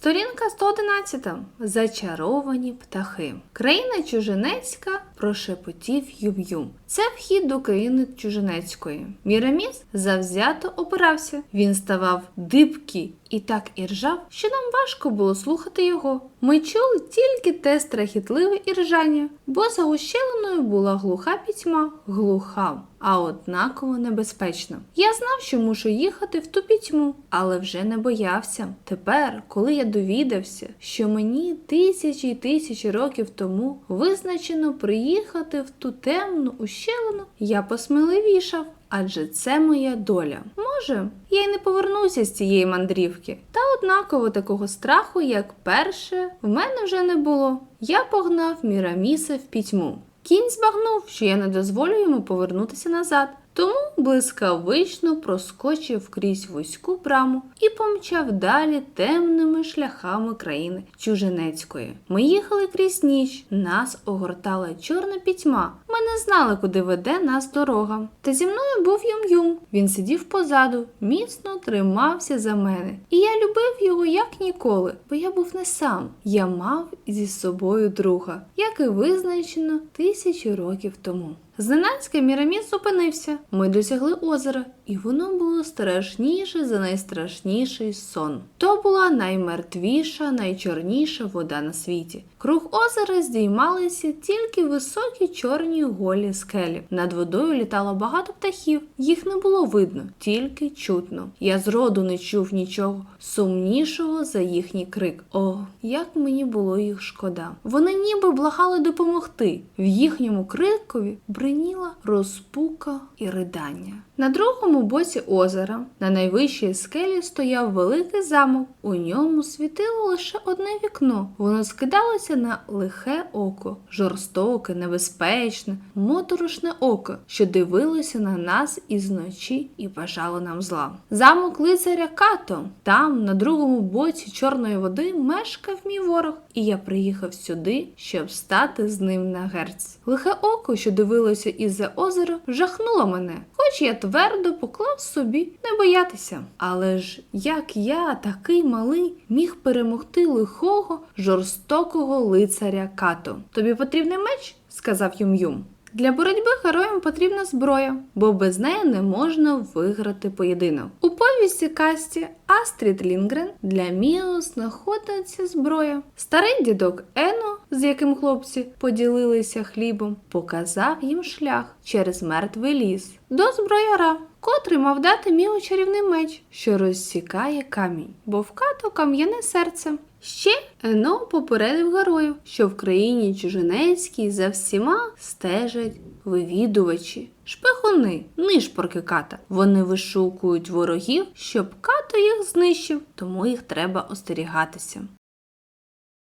Сторінка 111. Зачаровані птахи. Країна чужинецька прошепотів Юм-Юм. Це вхід до країни чужинецької. Міраміс завзято опирався. Він ставав дибкий і так іржав, що нам важко було слухати його. Ми чули тільки те страхітливе іржання, бо за ущелиною була глуха пітьма, глуха, а однаково небезпечна. Я знав, що мушу їхати в ту пітьму, але вже не боявся. Тепер, коли я довідався, що мені тисячі й тисячі років тому визначено приїхати в ту темну ущелину, я посміливішав. Адже це моя доля. Може, я й не повернуся з цієї мандрівки. Та однаково такого страху, як перше, в мене вже не було. Я погнав Міраміса в пітьму. Кінь збагнув, що я не дозволю йому повернутися назад. Тому блискавично проскочив крізь вузьку браму і помчав далі темними шляхами країни Чужинецької. Ми їхали крізь ніч, нас огортала чорна пітьма. Ми не знали, куди веде нас дорога. Та зі мною був Юм-Юм. Він сидів позаду, міцно тримався за мене. І я любив його як ніколи, бо я був не сам. Я мав зі собою друга, як і визначено тисячі років тому. Зненацька Міраміс зупинився. Ми досягли озера, і воно було страшніше за найстрашніший сон. То була наймертвіша, найчорніша вода на світі. Круг озера здіймалися тільки високі чорні голі скелі. Над водою літало багато птахів. Їх не було видно, тільки чутно. Я зроду не чув нічого сумнішого за їхній крик. О, як мені було їх шкода. Вони ніби благали допомогти. В їхньому крикові бриніла розпука і ридання. На другому боці озера, на найвищій скелі, стояв великий замок. У ньому світило лише одне вікно. Воно скидалося на лихе око, жорстоке, небезпечне, моторошне око, що дивилося на нас із ночі і бажало нам зла. Замок лицаря Като. Там, на другому боці чорної води, мешкав мій ворог, і я приїхав сюди, щоб стати з ним на герць. Лихе око, що дивилося із-за озера, жахнуло мене, хоч я твердо поклав собі не боятися. Але ж як я, такий малий, міг перемогти лихого, жорстокого лицаря Като? Тобі потрібний меч? сказав Юм-Юм. Для боротьби героям потрібна зброя, бо без неї не можна виграти поєдинок. У повісті касті Астрід Лінгрен для Міо знаходиться зброя. Старий дідок Ено, з яким хлопці поділилися хлібом, показав їм шлях через мертвий ліс до зброяра, котрий мав дати Міо чарівний меч, що розсікає камінь, бо в като кам'яне серце. Ще Ено попередив героїв, що в країні чужинецькій за всіма стежать вивідувачі, шпигуни, нишпорки ката. Вони вишукують ворогів, щоб като їх знищив, тому їх треба остерігатися.